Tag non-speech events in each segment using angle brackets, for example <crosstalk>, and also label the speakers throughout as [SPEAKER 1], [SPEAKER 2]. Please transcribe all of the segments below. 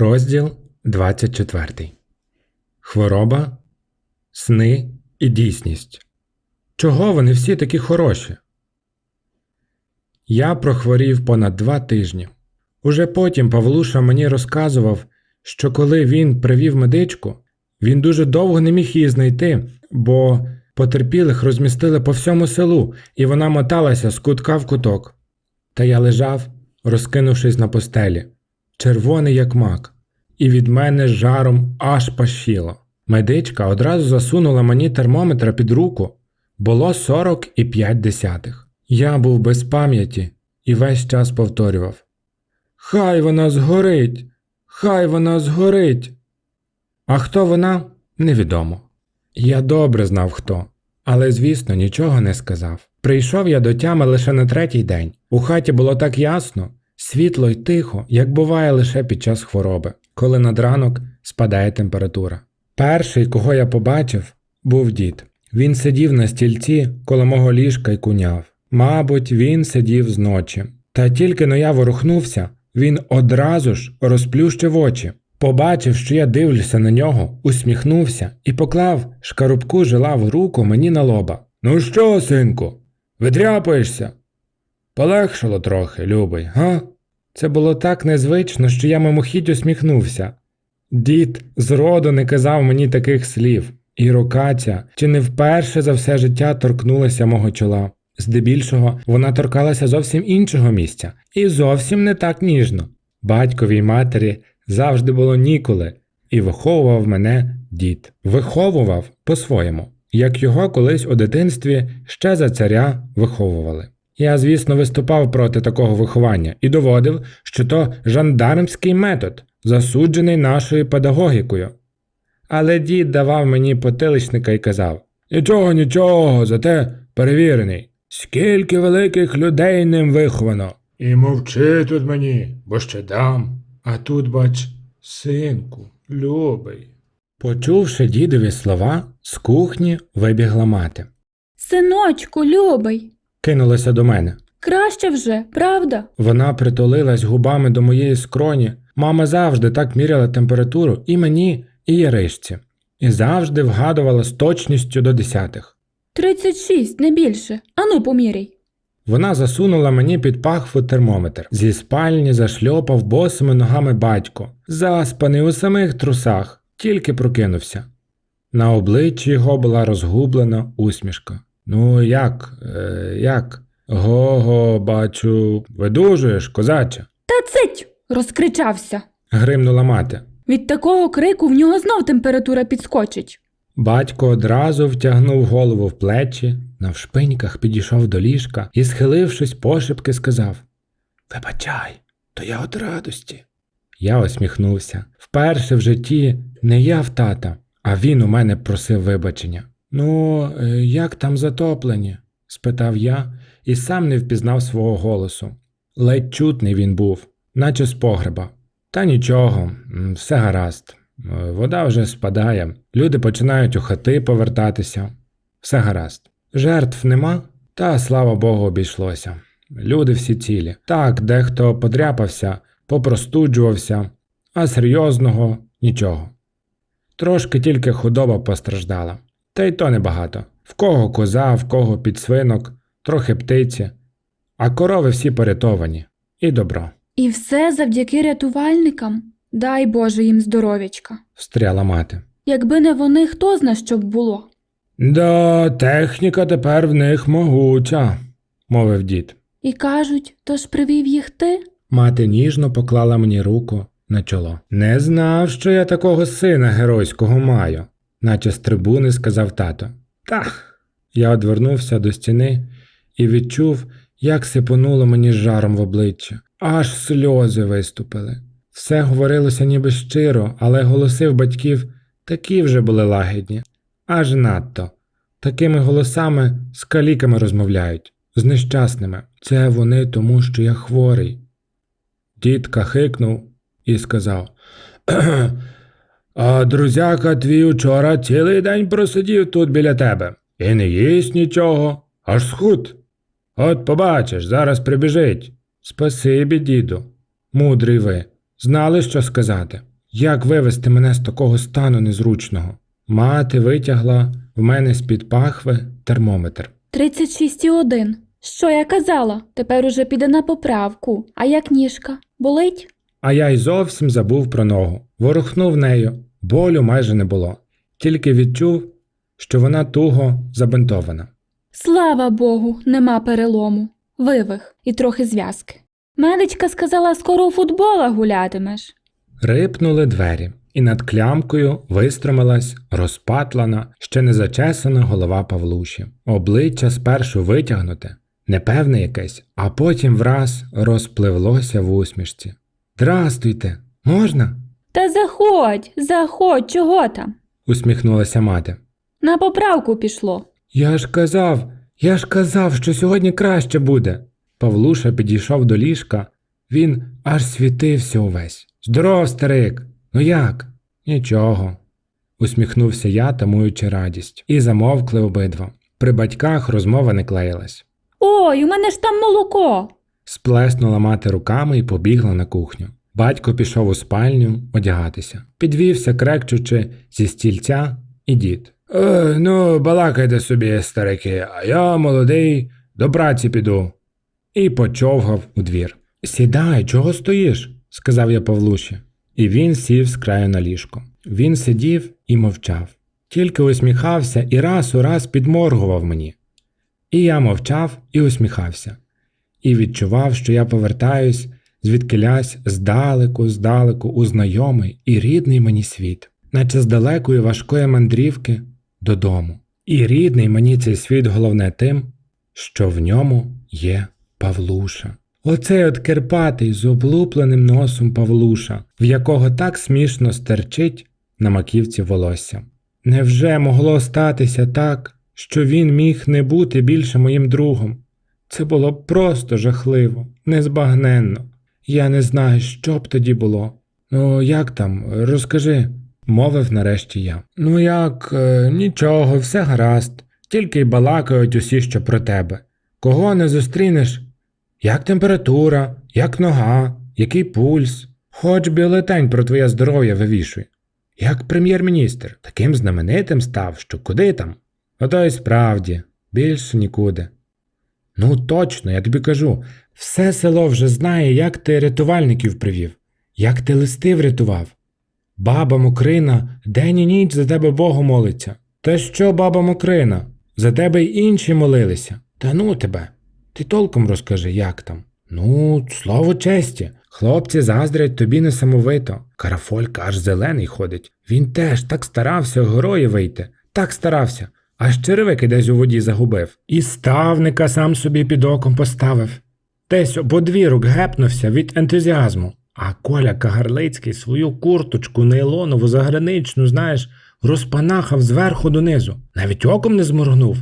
[SPEAKER 1] Розділ 24. Хвороба, сни і дійсність. Чого вони всі такі хороші? Я прохворів понад два тижні. Уже потім Павлуша мені розказував, що коли він привів медичку, він дуже довго не міг її знайти, бо потерпілих розмістили по всьому селу, і вона моталася з кутка в куток. Та я лежав, розкинувшись на постелі, червоний як мак, і від мене жаром аж пащило. Медичка одразу засунула мені термометра під руку. Було 45 десятих. Я був без пам'яті і весь час повторював: Хай вона згорить, хай вона згорить. А хто вона, невідомо. Я добре знав хто, але, звісно, нічого не сказав. Прийшов я до тями лише на третій день. У хаті було так ясно, світло й тихо, як буває лише під час хвороби, коли над ранок спадає температура. Перший, кого я побачив, був дід. Він сидів на стільці коло мого ліжка й куняв. Мабуть, він сидів зночі. Та тільки но я ворухнувся, він одразу ж розплющив очі. Побачив, що я дивлюся на нього, усміхнувся і поклав шкарубку жила в руку мені на лоба. Ну що, синку, видряпаєшся? Полегшало трохи, любий, га? Це було так незвично, що я мимохідь усміхнувся. Дід зроду не казав мені таких слів, і рука ця чи не вперше за все життя торкнулася мого чола. Здебільшого вона торкалася зовсім іншого місця, і зовсім не так ніжно. Батькові й матері завжди було ніколи, і виховував мене дід. Виховував по-своєму, як його колись у дитинстві ще за царя виховували. Я, звісно, виступав проти такого виховання і доводив, що то жандармський метод, засуджений нашою педагогікою. Але дід давав мені потиличника і казав Нічого, нічого, зате перевірений. Скільки великих людей ним виховано. І мовчи тут мені, бо ще дам. А тут, бач, синку, любий. Почувши дідові слова, з кухні вибігла мати.
[SPEAKER 2] Синочку, любий,
[SPEAKER 1] Кинулася до мене.
[SPEAKER 2] краще вже, правда?
[SPEAKER 1] Вона притулилась губами до моєї скроні. Мама завжди так міряла температуру і мені, і Яришці, і завжди вгадувала з точністю до десятих.
[SPEAKER 2] 36, не більше. Ану, поміряй.
[SPEAKER 1] Вона засунула мені під пахву термометр. Зі спальні зашльопав босими ногами батько, заспаний у самих трусах, тільки прокинувся. На обличчі його була розгублена усмішка. Ну, як, е, як? Го-го, бачу, видужуєш, козаче,
[SPEAKER 2] Та цить! розкричався.
[SPEAKER 1] гримнула мати.
[SPEAKER 2] Від такого крику в нього знов температура підскочить.
[SPEAKER 1] Батько одразу втягнув голову в плечі, навшпиньках підійшов до ліжка і, схилившись пошепки, сказав Вибачай, то я от радості. Я усміхнувся. Вперше в житті не я в тата, а він у мене просив вибачення. Ну, е, як там затоплені? спитав я і сам не впізнав свого голосу. Ледь чутний він був, наче з погреба. Та нічого, все гаразд. Е, Вода вже спадає, люди починають у хати повертатися. Все гаразд. Жертв нема, та слава Богу, обійшлося. Люди всі цілі. Так, дехто подряпався, попростуджувався, а серйозного нічого. Трошки тільки худоба постраждала. Та й то небагато. В кого коза, в кого підсвинок, трохи птиці, а корови всі порятовані. І добро,
[SPEAKER 2] І все завдяки рятувальникам. Дай Боже їм здоров'ячка.
[SPEAKER 1] встряла мати.
[SPEAKER 2] Якби не вони, хто зна, що б було.
[SPEAKER 1] Да, техніка тепер в них могуча, мовив дід.
[SPEAKER 2] І кажуть, то ж привів їх ти?
[SPEAKER 1] Мати ніжно поклала мені руку на чоло. Не знав, що я такого сина геройського маю, наче з трибуни сказав тато. Та. Я одвернувся до стіни і відчув, як сипонуло мені жаром в обличчя. Аж сльози виступили. Все говорилося ніби щиро, але голоси в батьків такі вже були лагідні. Аж надто. Такими голосами з каліками розмовляють, з нещасними. Це вони тому, що я хворий. Дід кахикнув і сказав: А друзяка твій учора цілий день просидів тут біля тебе і не їсть нічого, аж схуд. От побачиш, зараз прибіжить. Спасибі, діду, мудрий ви. Знали, що сказати. Як вивести мене з такого стану незручного? Мати витягла в мене з-під пахви термометр.
[SPEAKER 2] 36,1. Що я казала? Тепер уже піде на поправку. А як ніжка? Болить?
[SPEAKER 1] А я й зовсім забув про ногу. Ворухнув нею, болю майже не було. Тільки відчув, що вона туго забинтована.
[SPEAKER 2] Слава Богу, нема перелому. Вивих і трохи зв'язки. Медичка сказала, скоро у футбола гулятимеш.
[SPEAKER 1] Рипнули двері, і над клямкою вистромилась розпатлана, ще не зачесана голова Павлуші. Обличчя спершу витягнуте, непевне якесь, а потім враз розпливлося в усмішці. Здрастуйте, можна?
[SPEAKER 2] Та заходь, заходь, чого там?
[SPEAKER 1] усміхнулася мати.
[SPEAKER 2] На поправку пішло.
[SPEAKER 1] Я ж казав, я ж казав, що сьогодні краще буде. Павлуша підійшов до ліжка, він аж світився увесь. Здоров, старик! Ну як? Нічого. усміхнувся я, тамуючи радість, і замовкли обидва. При батьках розмова не клеїлась.
[SPEAKER 2] Ой, у мене ж там молоко.
[SPEAKER 1] Сплеснула мати руками і побігла на кухню. Батько пішов у спальню одягатися. Підвівся, крекчучи зі стільця, і дід. Е, ну, балакайте собі, старики, а я молодий, до праці піду. І почовгав у двір. Сідай, чого стоїш? сказав я Павлуші. І він сів з краю на ліжко. Він сидів і мовчав, тільки усміхався і раз у раз підморгував мені. І я мовчав і усміхався і відчував, що я повертаюсь звідкилясь здалеку, здалеку у знайомий і рідний мені світ, наче з далекої важкої мандрівки додому. І рідний мені цей світ головне тим, що в ньому є Павлуша. Оцей от Керпатий з облупленим носом Павлуша, в якого так смішно стерчить на маківці волосся. Невже могло статися так, що він міг не бути більше моїм другом? Це було просто жахливо, незбагненно. Я не знаю, що б тоді було. Ну, як там, розкажи, мовив нарешті я. Ну як, е, нічого, все гаразд, тільки й балакають усі, що про тебе. Кого не зустрінеш? Як температура, як нога, який пульс? Хоч бюлетень про твоє здоров'я вивішуй. Як прем'єр-міністр, таким знаменитим став, що куди там? Ото й справді, більше нікуди. Ну, точно, я тобі кажу, все село вже знає, як ти рятувальників привів, як ти листи врятував. Баба Мокрина день і ніч за тебе Богу молиться. Та що, баба Мокрина? За тебе й інші молилися. Та ну тебе. Ти толком розкажи, як там. Ну, слово честі. Хлопці заздрять тобі несамовито. Карафолька аж зелений ходить. Він теж так старався герої вийти, так старався, аж черевики десь у воді загубив. І ставника сам собі під оком поставив. Десь ободвірок гепнувся від ентузіазму. А Коля Кагарлицький свою курточку нейлонову заграничну, знаєш, розпанахав зверху донизу, навіть оком не зморгнув.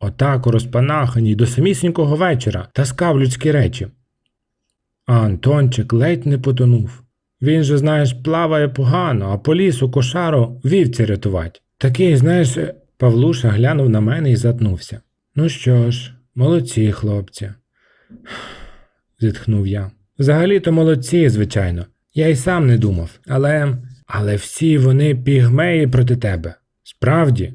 [SPEAKER 1] Отак у розпанаханій до самісінького вечора таскав людські речі. А Антончик ледь не потонув. Він же, знаєш, плаває погано, а по лісу кошару вівці рятувать. Такий, знаєш, Павлуша глянув на мене і затнувся. Ну що ж, молодці, хлопці, <sighs> зітхнув я. Взагалі-то молодці, звичайно. Я й сам не думав, але. Але всі вони пігмеї проти тебе. Справді.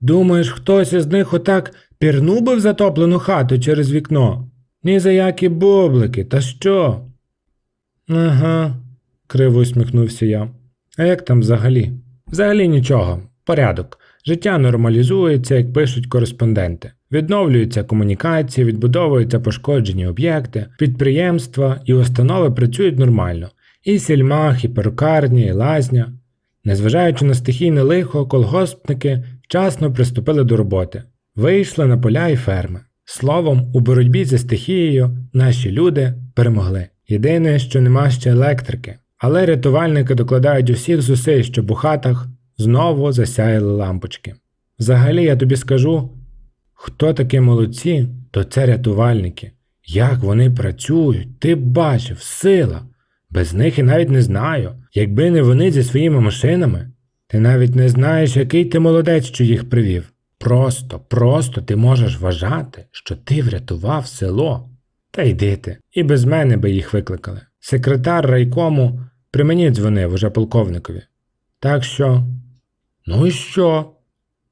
[SPEAKER 1] Думаєш, хтось із них отак пірнув би в затоплену хату через вікно? Ні за які бублики, та що? Ага, криво усміхнувся я. А як там взагалі? Взагалі нічого, порядок. Життя нормалізується, як пишуть кореспонденти. Відновлюються комунікації, відбудовуються пошкоджені об'єкти, підприємства і установи працюють нормально. І сільмах, і перукарні, і лазня. Незважаючи на стихійне лихо, колгоспники вчасно приступили до роботи, вийшли на поля і ферми. Словом, у боротьбі зі стихією наші люди перемогли. Єдине, що нема ще електрики, але рятувальники докладають усіх зусиль, щоб у хатах знову засяяли лампочки. Взагалі, я тобі скажу, хто такі молодці, то це рятувальники. Як вони працюють, ти бачив, сила. Без них і навіть не знаю. Якби не вони зі своїми машинами, ти навіть не знаєш, який ти молодець, що їх привів. Просто, просто ти можеш вважати, що ти врятував село. Та йди ти, і без мене би їх викликали. Секретар райкому при мені дзвонив уже полковникові. Так що. Ну і що?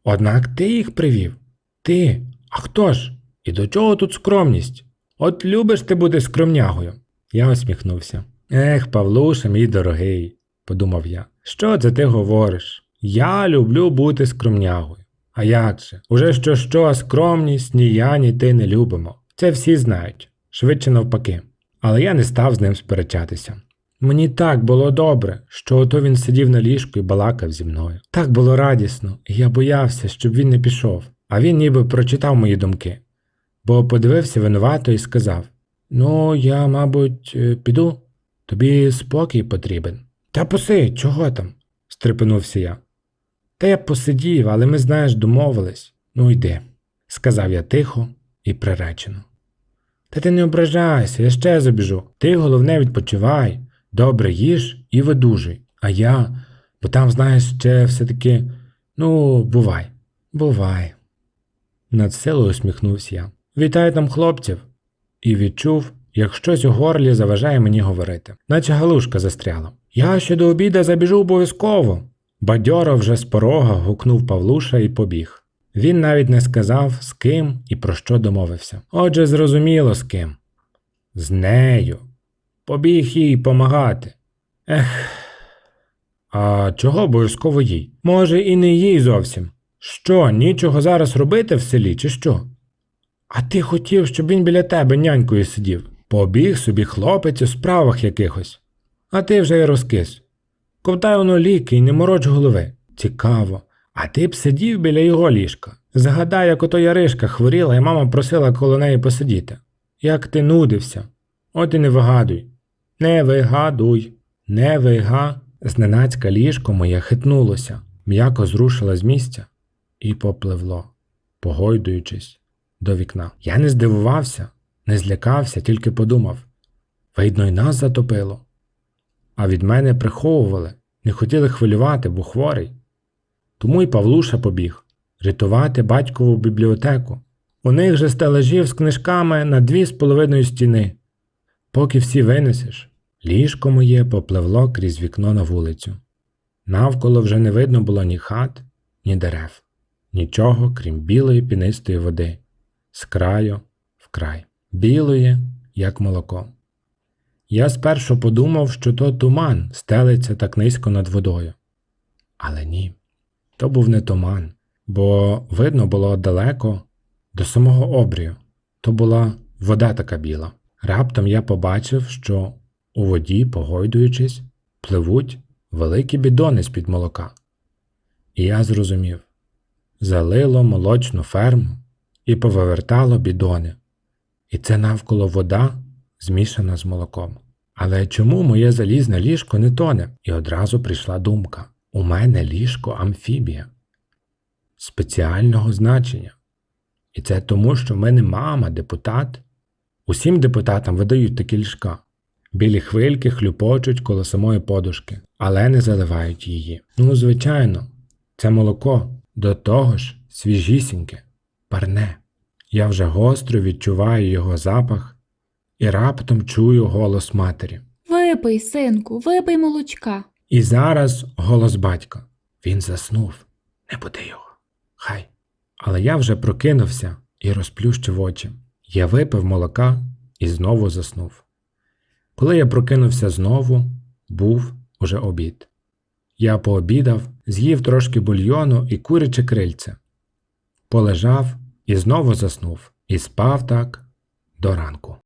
[SPEAKER 1] Однак ти їх привів. Ти. А хто ж? І до чого тут скромність? От любиш ти бути скромнягою. Я усміхнувся. Ех, Павлуша, мій дорогий, подумав я. Що це ти говориш? Я люблю бути скромнягою. А як же? Уже що що, скромність ні я, ні ти не любимо. Це всі знають, швидше навпаки. Але я не став з ним сперечатися. Мені так було добре, що ото він сидів на ліжку і балакав зі мною. Так було радісно, і я боявся, щоб він не пішов, а він ніби прочитав мої думки, бо подивився винувато і сказав: Ну, я, мабуть, е, піду, тобі спокій потрібен. Та посидь, чого там? стрепенувся я. Та я посидів, але ми, знаєш, домовились. Ну йди, сказав я тихо і приречено. Та ти не ображайся, я ще забіжу. Ти головне відпочивай, добре їж і видужуй. А я, бо там, знаєш, ще все-таки, ну, бувай, бувай. Над силою усміхнувся я. Вітаю там хлопців. І відчув, як щось у горлі заважає мені говорити, наче галушка застряла. Я ще до обіда забіжу обов'язково. Бадьоро вже з порога гукнув Павлуша і побіг. Він навіть не сказав, з ким і про що домовився. Отже, зрозуміло з ким. З нею. Побіг їй помагати. Ех. А чого обов'язково їй? Може, і не їй зовсім. Що, нічого зараз робити в селі, чи що? А ти хотів, щоб він біля тебе нянькою сидів. Побіг собі хлопець у справах якихось. А ти вже й розкис. Ковтай воно ліки і не мороч голови. Цікаво. А ти б сидів біля його ліжка. Згадай, як ото Яришка хворіла, і мама просила коло неї посидіти. Як ти нудився. От і не вигадуй. Не вигадуй, не вига. Зненацька ліжко моє хитнулося, м'яко зрушило з місця і попливло, погойдуючись до вікна. Я не здивувався, не злякався, тільки подумав видно, й нас затопило. А від мене приховували, не хотіли хвилювати, бо хворий. Тому й Павлуша побіг рятувати батькову бібліотеку. У них же стелажів з книжками на дві з половиною стіни. Поки всі винесеш, ліжко моє попливло крізь вікно на вулицю. Навколо вже не видно було ні хат, ні дерев, нічого, крім білої пінистої води, з краю в край, білої, як молоко. Я спершу подумав, що то туман стелиться так низько над водою. Але ні, то був не туман, бо видно було далеко до самого обрію. То була вода така біла. Раптом я побачив, що у воді, погойдуючись, пливуть великі бідони з-під молока. І я зрозумів залило молочну ферму і повивертало бідони. І це навколо вода змішана з молоком. Але чому моє залізне ліжко не тоне? І одразу прийшла думка: у мене ліжко амфібія спеціального значення. І це тому, що в мене мама депутат. Усім депутатам видають такі ліжка. Білі хвильки хлюпочуть коло самої подушки, але не заливають її. Ну, звичайно, це молоко до того ж свіжісіньке, парне. Я вже гостро відчуваю його запах і раптом чую голос матері.
[SPEAKER 2] Випий, синку, випий молочка.
[SPEAKER 1] І зараз голос батька. Він заснув. Не буди його. Хай. Але я вже прокинувся і розплющив очі. Я випив молока і знову заснув. Коли я прокинувся знову, був уже обід. Я пообідав, з'їв трошки бульйону і куряче крильце. Полежав і знову заснув, і спав так до ранку.